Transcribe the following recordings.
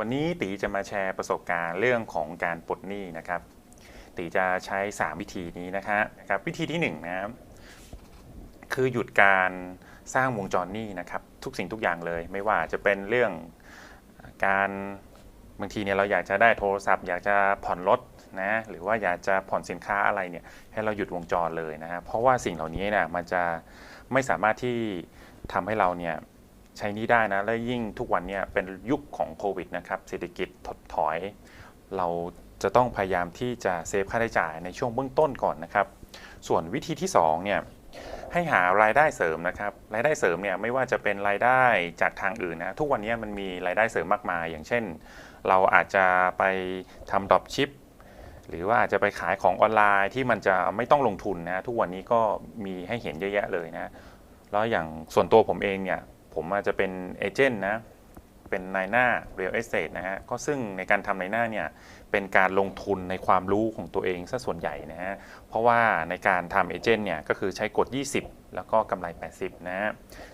วันนี้ตีจะมาแชร์ประสบการณ์เรื่องของการปลดหนี้นะครับ ตีจะใช้ 3 วิธีนี้นะคะนะครับ วิธีที่1นะครับคือหยุดการสร้างวงจรหนี้นะครับ ทุกสิ่งทุกอย่างเลย ไม่ว่าจะเป็นเรื่องการบางทีเนี่ยเราอยากจะได้โทรศัพท์ อยากจะผ่อนรถนะหรือว่าอยากจะผ่อนสินค้าอะไรเนี่ยให้เราหยุดวงจรเลยนะฮะเพราะว่าสิ่งเหล่านี้เนี่ยมันจะไม่สามารถที่ทำให้เราเนี่ย ใช้นี้ได้นะ และยิ่งทุกวันเนี่ยเป็นยุคของโควิดนะครับเศรษฐกิจถดถอย เราจะต้องพยายามที่จะเซฟค่าใช้จ่ายในช่วงเบื้องต้นก่อนนะครับ ส่วนวิธีที่2เนี่ยให้หารายได้เสริมนะครับ รายได้เสริมเนี่ยไม่ว่าจะเป็นรายได้จากทางอื่นนะ ทุกวันนี้มันมีรายได้เสริมมากมาย อย่างเช่น เราอาจจะไปทำดรอปชิปหรือว่าอาจจะไปขายของออนไลน์ที่มันจะไม่ต้องลงทุนนะ ทุกวันนี้ก็มีให้เห็นเยอะแยะเลยนะ แล้วอย่างส่วนตัวผมเองเนี่ย ผมอาจจะเป็นเอเจนต์นะเป็นนายหน้า real estate นะฮะ ก็ซึ่งในการทำนายหน้าเนี่ยเป็นการลงทุนในความรู้ของตัวเองซะส่วนใหญ่นะฮะ เพราะว่าในการทำเอเจนต์เนี่ยก็คือใช้กฎ 20 แล้วก็กำไร 80 นะฮะ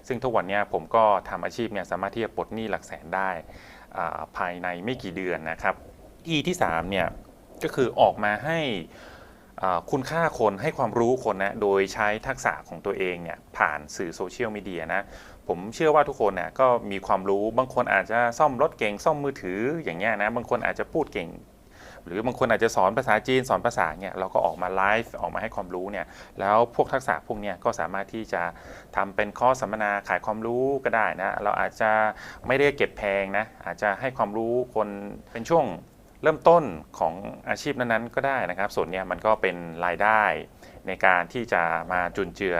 ซึ่งทุกวันนี้ผมก็ทำอาชีพเนี่ยสามารถที่จะปลดหนี้หลักแสนได้ภายในไม่กี่เดือนนะครับอีที่3เนี่ยก็คือออกมาให้ คุณค่าคนให้ความรู้คนนะโดยใช้ทักษะของตัวเองเนี่ยผ่านสื่อโซเชียลมีเดียนะผมเชื่อว่าทุกคนเนี่ยก็มีความรู้บางคนอาจจะซ่อมรถเก่งซ่อมมือถืออย่างเงี้ยนะบางคนอาจจะพูดเก่ง หรือบางคนอาจจะสอนภาษาจีนสอนภาษาเนี่ยเราก็ออกมาไลฟ์ออกมาให้ความรู้เนี่ยแล้วพวกทักษะพวกเนี้ยก็สามารถที่จะทำเป็นคอสัมมนาขายความรู้ก็ได้นะเราอาจจะไม่ได้เก็บแพงนะอาจจะให้ความรู้คนเป็นช่วง เริ่มต้นของอาชีพนั้นๆก็ได้นะครับ ส่วนนี้มันก็เป็นรายได้ในการที่จะมาจุนเจือ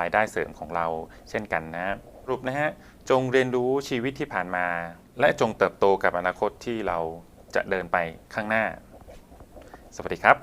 รายได้เสริมของเราเช่นกันนะรูปนะฮะจงเรียนรู้ชีวิตที่ผ่านมา และจงเติบโตกับอนาคตที่เราจะเดินไปข้างหน้า สวัสดีครับ